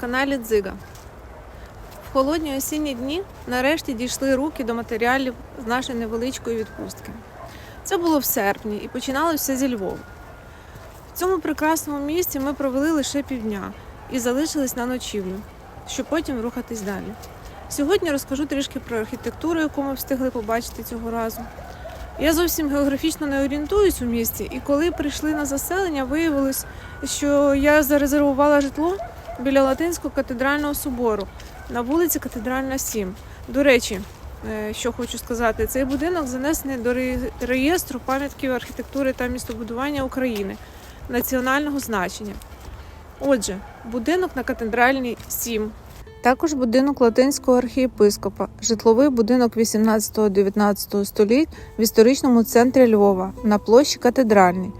Каналі Дзига. В холодні осінні дні нарешті дійшли руки до матеріалів з нашої невеличкої відпустки. Це було в серпні і починалося зі Львова. В цьому прекрасному місці ми провели лише півдня і залишились на ночівлю, щоб потім рухатись далі. Сьогодні розкажу трішки про архітектуру, яку ми встигли побачити цього разу. Я зовсім географічно не орієнтуюсь у місті, і коли прийшли на заселення, виявилось, що я зарезервувала житло біля Латинського катедрального собору на вулиці Катедральна 7. До речі, е, що хочу сказати, цей будинок занесений до реєстру пам'ятків архітектури та містобудування України національного значення. Отже, будинок на катедральній 7. Також будинок латинського архієпископа, житловий будинок 18-19 століть в історичному центрі Львова на площі Катедральній.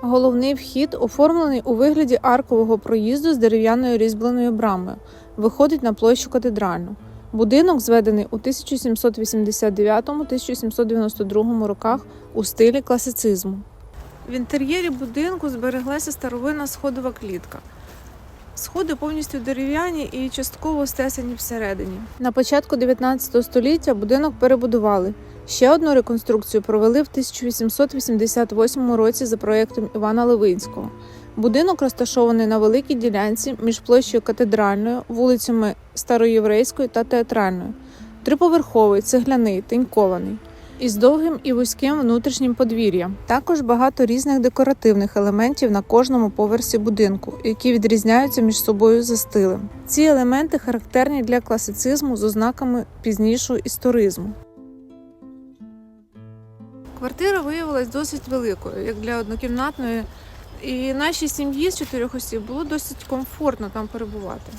Головний вхід оформлений у вигляді аркового проїзду з дерев'яною різьбленою брамою. Виходить на площу катедральну. Будинок зведений у 1789-1792 роках у стилі класицизму. В інтер'єрі будинку збереглася старовинна сходова клітка. Сходи повністю дерев'яні і частково стесані всередині. На початку 19 століття будинок перебудували. Ще одну реконструкцію провели в 1888 році за проєктом Івана Левинського. Будинок розташований на великій ділянці між площею Катедральною, вулицями Староєврейською та Театральною. Триповерховий, цегляний, тинькований. Із довгим і вузьким внутрішнім подвір'ям. Також багато різних декоративних елементів на кожному поверсі будинку, які відрізняються між собою за стилем. Ці елементи характерні для класицизму з ознаками пізнішого історизму. Квартира виявилась досить великою, як для однокімнатної, і нашій сім'ї з чотирьох осіб було досить комфортно там перебувати.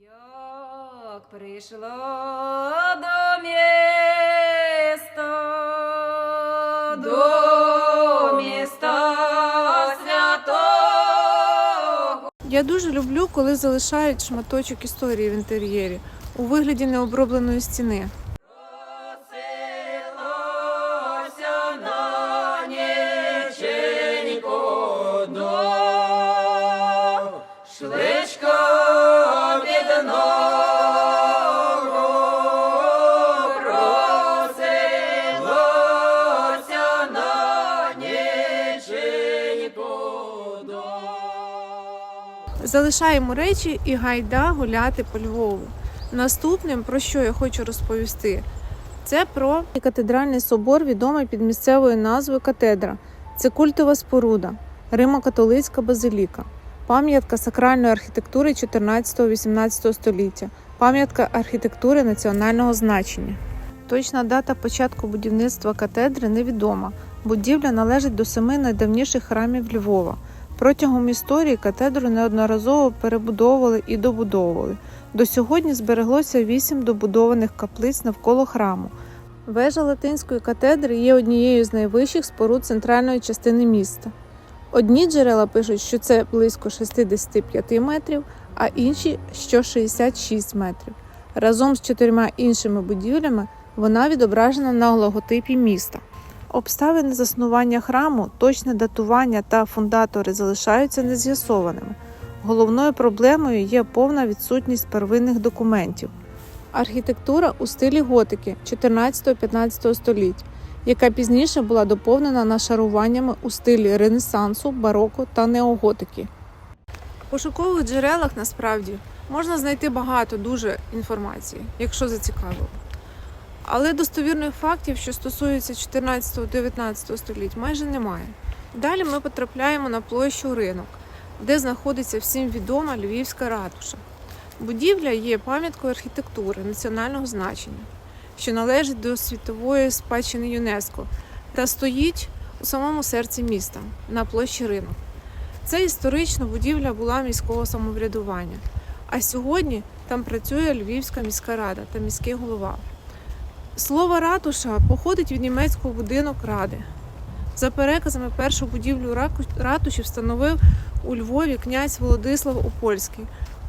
Як прийшло до міста, до міста святого. Я дуже люблю, коли залишають шматочок історії в інтер'єрі у вигляді необробленої стіни. Залишаємо речі і гайда гуляти по Львову. Наступним, про що я хочу розповісти, це про катедральний собор, відомий під місцевою назвою Катедра. Це культова споруда, Римо-католицька базиліка, пам'ятка сакральної архітектури 14-18 століття, пам'ятка архітектури національного значення. Точна дата початку будівництва катедри невідома. Будівля належить до семи найдавніших храмів Львова. Протягом історії катедру неодноразово перебудовували і добудовували. До сьогодні збереглося вісім добудованих каплиць навколо храму. Вежа латинської катедри є однією з найвищих споруд центральної частини міста. Одні джерела пишуть, що це близько 65 метрів, а інші що 66 метрів. Разом з чотирма іншими будівлями вона відображена на логотипі міста. Обставини заснування храму, точне датування та фундатори залишаються нез'ясованими. Головною проблемою є повна відсутність первинних документів. Архітектура у стилі готики 14-15 століть, яка пізніше була доповнена нашаруваннями у стилі Ренесансу, бароко та неоготики. В пошукових джерелах насправді можна знайти багато дуже інформації, якщо зацікавило. Але достовірних фактів, що стосуються 14-19 століть, майже немає. Далі ми потрапляємо на площу ринок, де знаходиться всім відома Львівська ратуша. Будівля є пам'яткою архітектури національного значення, що належить до світової спадщини ЮНЕСКО та стоїть у самому серці міста на площі ринок. Це історична будівля була міського самоврядування, а сьогодні там працює Львівська міська рада та міський голова. Слово ратуша походить від німецького будинок ради. За переказами, першу будівлю ратуші встановив у Львові князь Володислав Опольський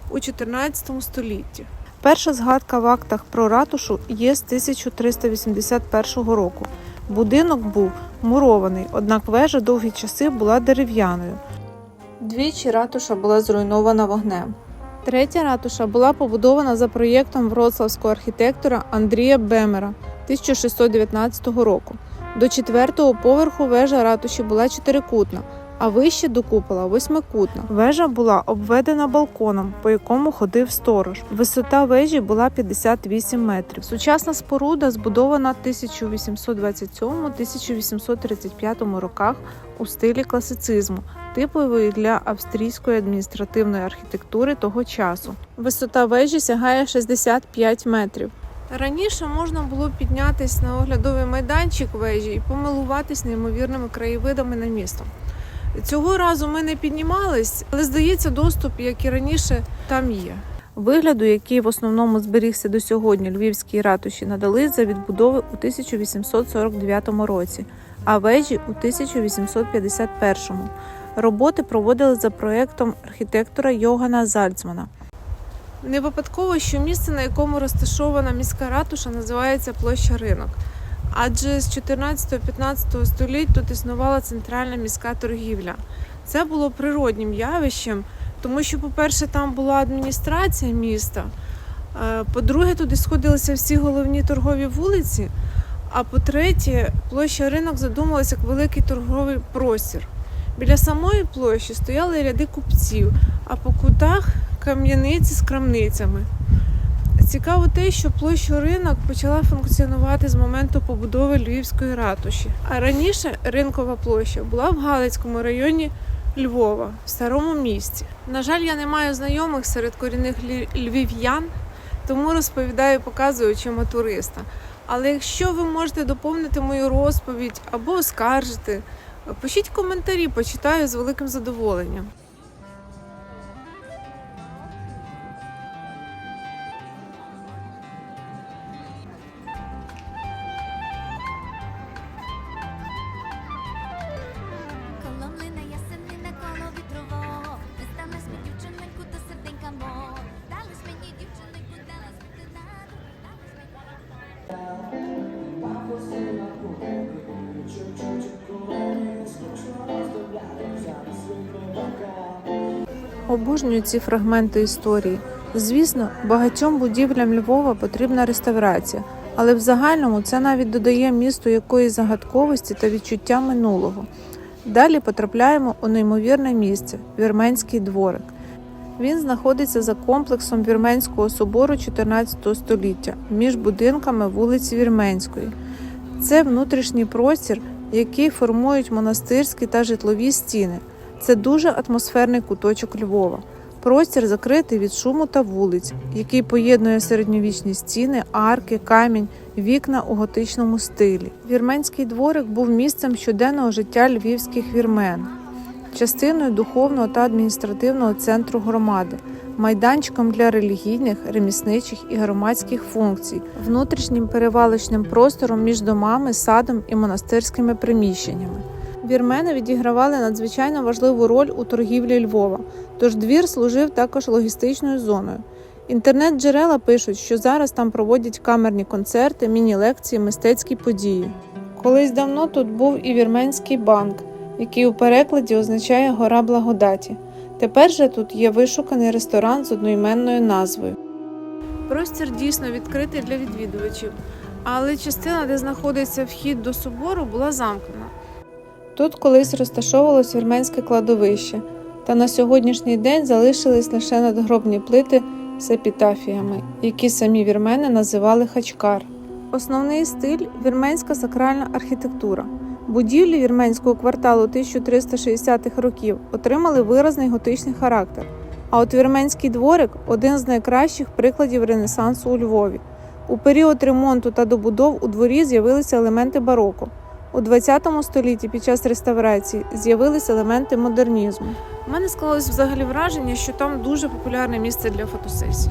у 14 столітті. Перша згадка в актах про ратушу є з 1381 року. Будинок був мурований, однак вежа довгі часи була дерев'яною. Двічі ратуша була зруйнована вогнем. Третя ратуша була побудована за проєктом вроцлавського архітектора Андрія Бемера 1619 року. До четвертого поверху вежа ратуші була чотирикутна, а вище до купола восьмикутна. Вежа була обведена балконом, по якому ходив сторож. Висота вежі була 58 метрів. Сучасна споруда збудована 1827-1835 роках у стилі класицизму, типової для австрійської адміністративної архітектури того часу. Висота вежі сягає 65 метрів. Раніше можна було піднятися на оглядовий майданчик вежі і помилуватись неймовірними краєвидами на місто. Цього разу ми не піднімались, але здається, доступ, як і раніше, там є. Вигляду, який в основному зберігся до сьогодні львівській ратуші, надали за відбудови у 1849 році, а вежі у 1851. Роботи проводили за проектом архітектора Йогана Зальцмана. Не випадково, що місце, на якому розташована міська ратуша, називається площа ринок. Адже з 14-15 століть тут існувала центральна міська торгівля. Це було природнім явищем, тому що, по-перше, там була адміністрація міста. е, По-друге, туди сходилися всі головні торгові вулиці. А по-третє, площа ринок задумалася як великий торговий простір. Біля самої площі стояли ряди купців, а по кутах кам'яниці з крамницями. Цікаво те, що площа ринок почала функціонувати з моменту побудови Львівської ратуші. А раніше ринкова площа була в Галицькому районі Львова, в старому місті. На жаль, я не маю знайомих серед корінних львів'ян, тому розповідаю, показую очима туриста. Але якщо ви можете доповнити мою розповідь або оскаржити, пишіть коментарі, почитаю з великим задоволенням. Обожнюю ці фрагменти історії. Звісно, багатьом будівлям Львова потрібна реставрація, але в загальному це навіть додає місту якоїсь загадковості та відчуття минулого. Далі потрапляємо у неймовірне місце Вірменський дворик. Він знаходиться за комплексом Вірменського собору 14 століття між будинками вулиці Вірменської. Це внутрішній простір, який формують монастирські та житлові стіни. Це дуже атмосферний куточок Львова. Простір закритий від шуму та вулиць, який поєднує середньовічні стіни, арки, камінь, вікна у готичному стилі. Вірменський дворик був місцем щоденного життя львівських вірмен, частиною духовного та адміністративного центру громади, майданчиком для релігійних, ремісничих і громадських функцій, внутрішнім перевалочним простором між домами, садом і монастирськими приміщеннями. Вірмени відігравали надзвичайно важливу роль у торгівлі Львова, тож двір служив також логістичною зоною. Інтернет-джерела пишуть, що зараз там проводять камерні концерти, міні-лекції, мистецькі події. Колись давно тут був і вірменський банк, який у перекладі означає гора благодаті. Тепер же тут є вишуканий ресторан з одноіменною назвою. Простір дійсно відкритий для відвідувачів, але частина, де знаходиться вхід до собору, була замкнена. Тут колись розташовувалось вірменське кладовище, та на сьогоднішній день залишились лише надгробні плити з епітафіями, які самі вірмени називали хачкар. Основний стиль вірменська сакральна архітектура. Будівлі вірменського кварталу 1360-х років отримали виразний готичний характер. А от вірменський дворик один з найкращих прикладів Ренесансу у Львові. У період ремонту та добудов у дворі з'явилися елементи бароко. У 20 столітті під час реставрації з'явилися елементи модернізму. У мене склалось взагалі враження, що там дуже популярне місце для фотосесій.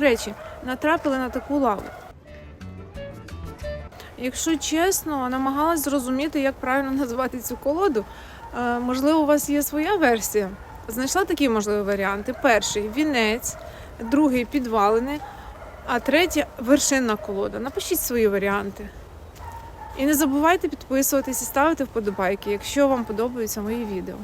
До речі, натрапили на таку лаву. Якщо чесно, намагалась зрозуміти, як правильно назвати цю колоду. Е, можливо, у вас є своя версія. Знайшла такі можливі варіанти: перший вінець, другий підвалини, а третій вершинна колода. Напишіть свої варіанти. І не забувайте підписуватись і ставити вподобайки, якщо вам подобаються мої відео.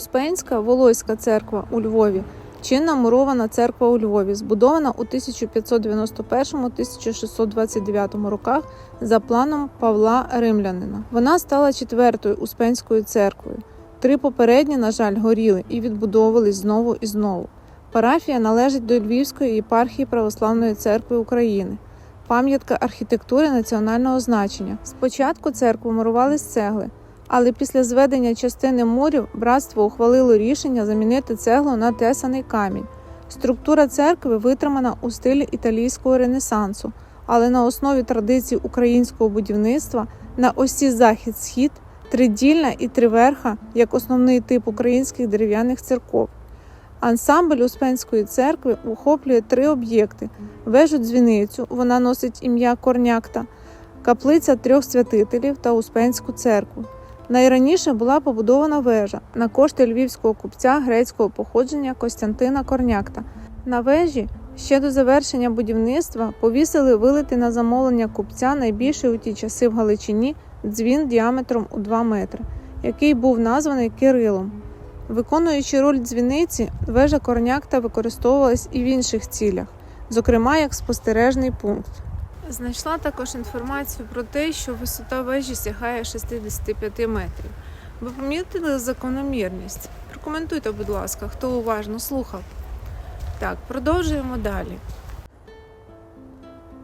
Успенська Волоська церква у Львові. Чинна мурована церква у Львові, збудована у 1591-1629 роках за планом Павла Римлянина. Вона стала четвертою Успенською церквою. Три попередні, на жаль, горіли і відбудовувались знову і знову. Парафія належить до Львівської єпархії Православної церкви України. Пам'ятка архітектури національного значення. Спочатку церкву мурували з цегли, але після зведення частини мурів братство ухвалило рішення замінити цеглу на тесаний камінь. Структура церкви витримана у стилі італійського ренесансу, але на основі традицій українського будівництва на осі захід-схід тридільна і триверха як основний тип українських дерев'яних церков. Ансамбль Успенської церкви охоплює три об'єкти: вежу дзвіницю, вона носить ім'я Корнякта, каплиця трьох святителів та Успенську церкву. Найраніше була побудована вежа на кошти львівського купця грецького походження Костянтина Корнякта. На вежі ще до завершення будівництва повісили вилити на замовлення купця найбільший у ті часи в Галичині дзвін діаметром у 2 метри, який був названий Кирилом. Виконуючи роль дзвіниці, вежа Корнякта використовувалась і в інших цілях, зокрема як спостережний пункт. Знайшла також інформацію про те, що висота вежі сягає 65 метрів. Ви помітили закономірність? Прокоментуйте, будь ласка, хто уважно слухав. Так, продовжуємо далі.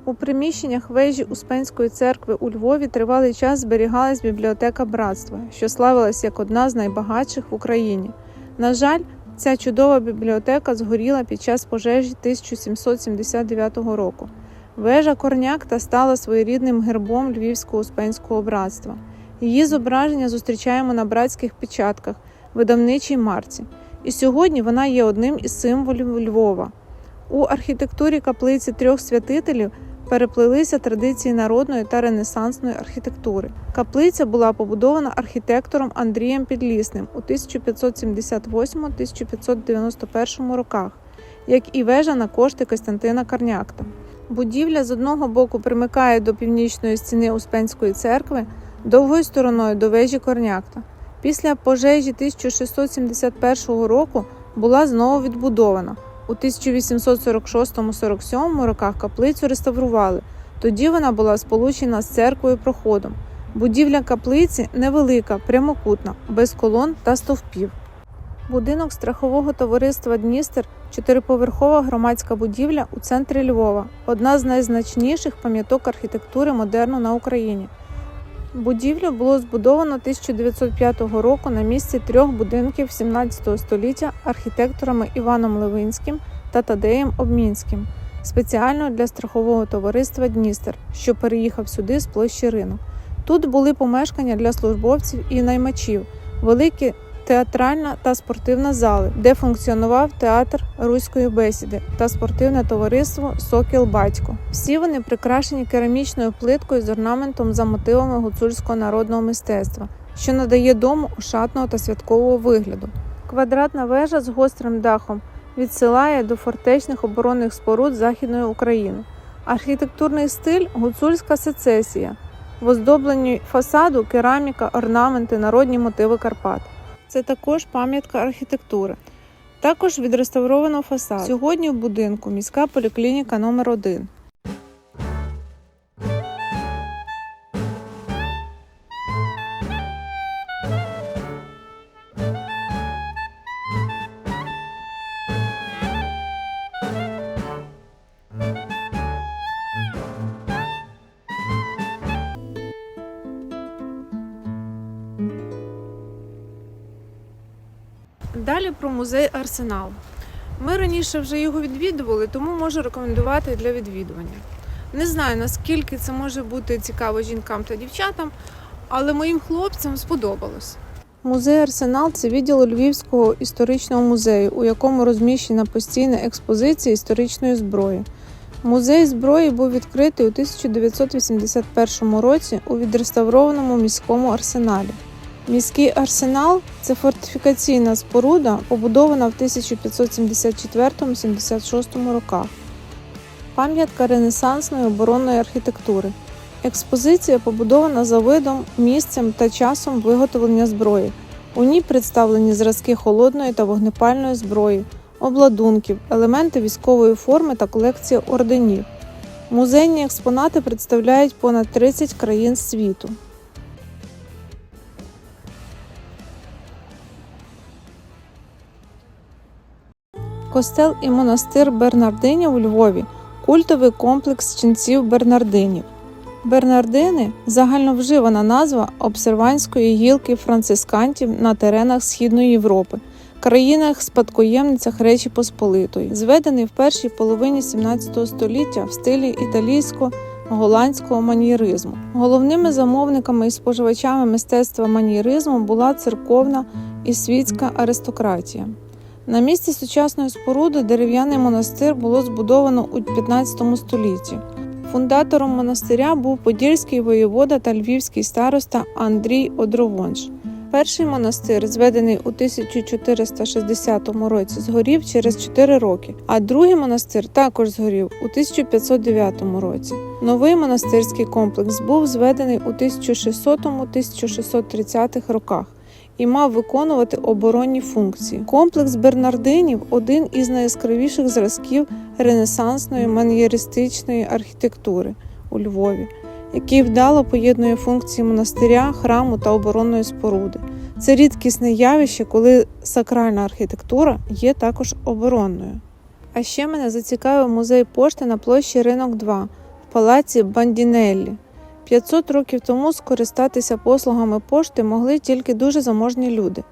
У приміщеннях вежі Успенської церкви у Львові тривалий час зберігалась бібліотека братства, що славилась як одна з найбагатших в Україні. На жаль, ця чудова бібліотека згоріла під час пожежі 1779 року. Вежа Корнякта стала своєрідним гербом Львівського успенського братства. Її зображення зустрічаємо на братських печатках, видавничій марці. І сьогодні вона є одним із символів Львова. У архітектурі каплиці трьох святителів переплилися традиції народної та ренесансної архітектури. Каплиця була побудована архітектором Андрієм Підлісним у 1578-1591 роках, як і вежа на кошти Костянтина Карнякта. Будівля з одного боку примикає до північної стіни Успенської церкви, довгою стороною до вежі Корнякта. Після пожежі 1671 року була знову відбудована. У 1846-47 роках каплицю реставрували. Тоді вона була сполучена з церквою проходом. Будівля каплиці невелика, прямокутна, без колон та стовпів. Будинок страхового товариства Дністер чотириповерхова громадська будівля у центрі Львова, одна з найзначніших пам'яток архітектури модерну на Україні. Будівлю було збудовано 1905 року на місці трьох будинків 17 століття архітекторами Іваном Левинським та Тадеєм Обмінським, спеціально для страхового товариства Дністер, що переїхав сюди з площі ринок. Тут були помешкання для службовців і наймачів, великі театральна та спортивна зали, де функціонував театр руської бесіди та спортивне товариство Сокіл Батько. Всі вони прикрашені керамічною плиткою з орнаментом за мотивами гуцульського народного мистецтва, що надає дому ошатного та святкового вигляду. Квадратна вежа з гострим дахом відсилає до фортечних оборонних споруд Західної України. Архітектурний стиль гуцульська сецесія, в оздобленні фасаду кераміка, орнаменти, народні мотиви Карпат. Це також пам'ятка архітектури. Також відреставровано фасад. Сьогодні в будинку міська поліклініка номер 1 музей Арсенал. Ми раніше вже його відвідували, тому можу рекомендувати для відвідування. Не знаю, наскільки це може бути цікаво жінкам та дівчатам, але моїм хлопцям сподобалось. Музей Арсенал це відділ Львівського історичного музею, у якому розміщена постійна експозиція історичної зброї. Музей зброї був відкритий у 1981 році у відреставрованому міському арсеналі. Міський арсенал це фортифікаційна споруда, побудована в 1574-76 роках. Пам'ятка ренесансної оборонної архітектури. Експозиція побудована за видом, місцем та часом виготовлення зброї. У ній представлені зразки холодної та вогнепальної зброї, обладунків, елементи військової форми та колекція орденів. Музейні експонати представляють понад 30 країн світу. Костел і монастир Бернардинів у Львові культовий комплекс ченців Бернардинів. Бернардини загальновживана назва обсерванської гілки францискантів на теренах Східної Європи, країнах спадкоємницях Речі Посполитої, зведений в першій половині 17 століття в стилі італійсько-голландського маньєризму. Головними замовниками і споживачами мистецтва маньєризму була церковна і світська аристократія. На місці сучасної споруди дерев'яний монастир було збудовано у 15 столітті. Фундатором монастиря був подільський воєвода та львівський староста Андрій Одровонж. Перший монастир, зведений у 1460 році, згорів через 4 роки, а другий монастир також згорів у 1509 році. Новий монастирський комплекс був зведений у 1600-1630 роках і мав виконувати оборонні функції. Комплекс Бернардинів один із найяскравіших зразків ренесансної маньєристичної архітектури у Львові, який вдало поєднує функції монастиря, храму та оборонної споруди. Це рідкісне явище, коли сакральна архітектура є також оборонною. А ще мене зацікавив музей пошти на площі Ринок 2 в палаці Бандінеллі. 500 років тому скористатися послугами пошти могли тільки дуже заможні люди.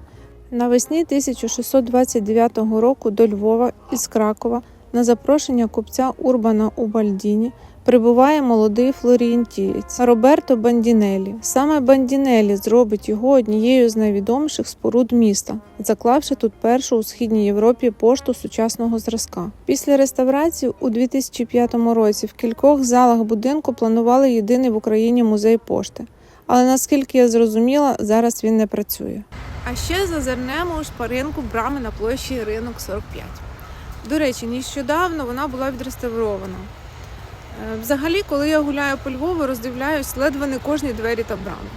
Навесні 1629 року до Львова із Кракова на запрошення купця Урбана Убальдіні прибуває молодий флорієнтієць Роберто Бандінелі. Саме Бандінелі зробить його однією з найвідоміших споруд міста, заклавши тут першу у східній Європі пошту сучасного зразка. Після реставрації у 2005 році в кількох залах будинку планували єдиний в Україні музей пошти. Але наскільки я зрозуміла, зараз він не працює. А ще зазирнемо у шпаринку брами на площі Ринок 45. До речі, нещодавно вона була відреставрована. Е, Взагалі, коли я гуляю по Львову, роздивляюсь ледве не кожні двері та брами.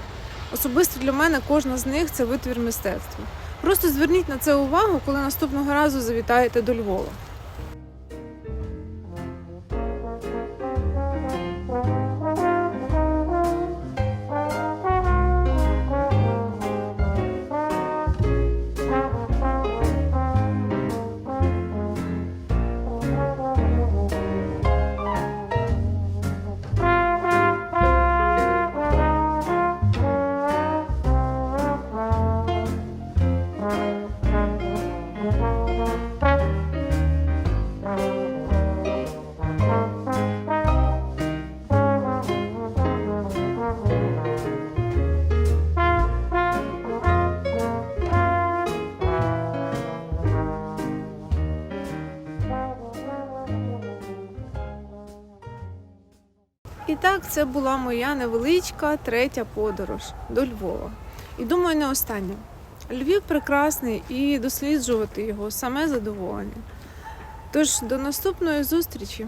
Особисто для мене кожна з них це витвір мистецтва. Просто зверніть на це увагу, коли наступного разу завітаєте до Львова. Так, це була моя невеличка третя подорож до Львова. І думаю, не остання. Львів прекрасний і досліджувати його саме задоволення. Тож до наступної зустрічі!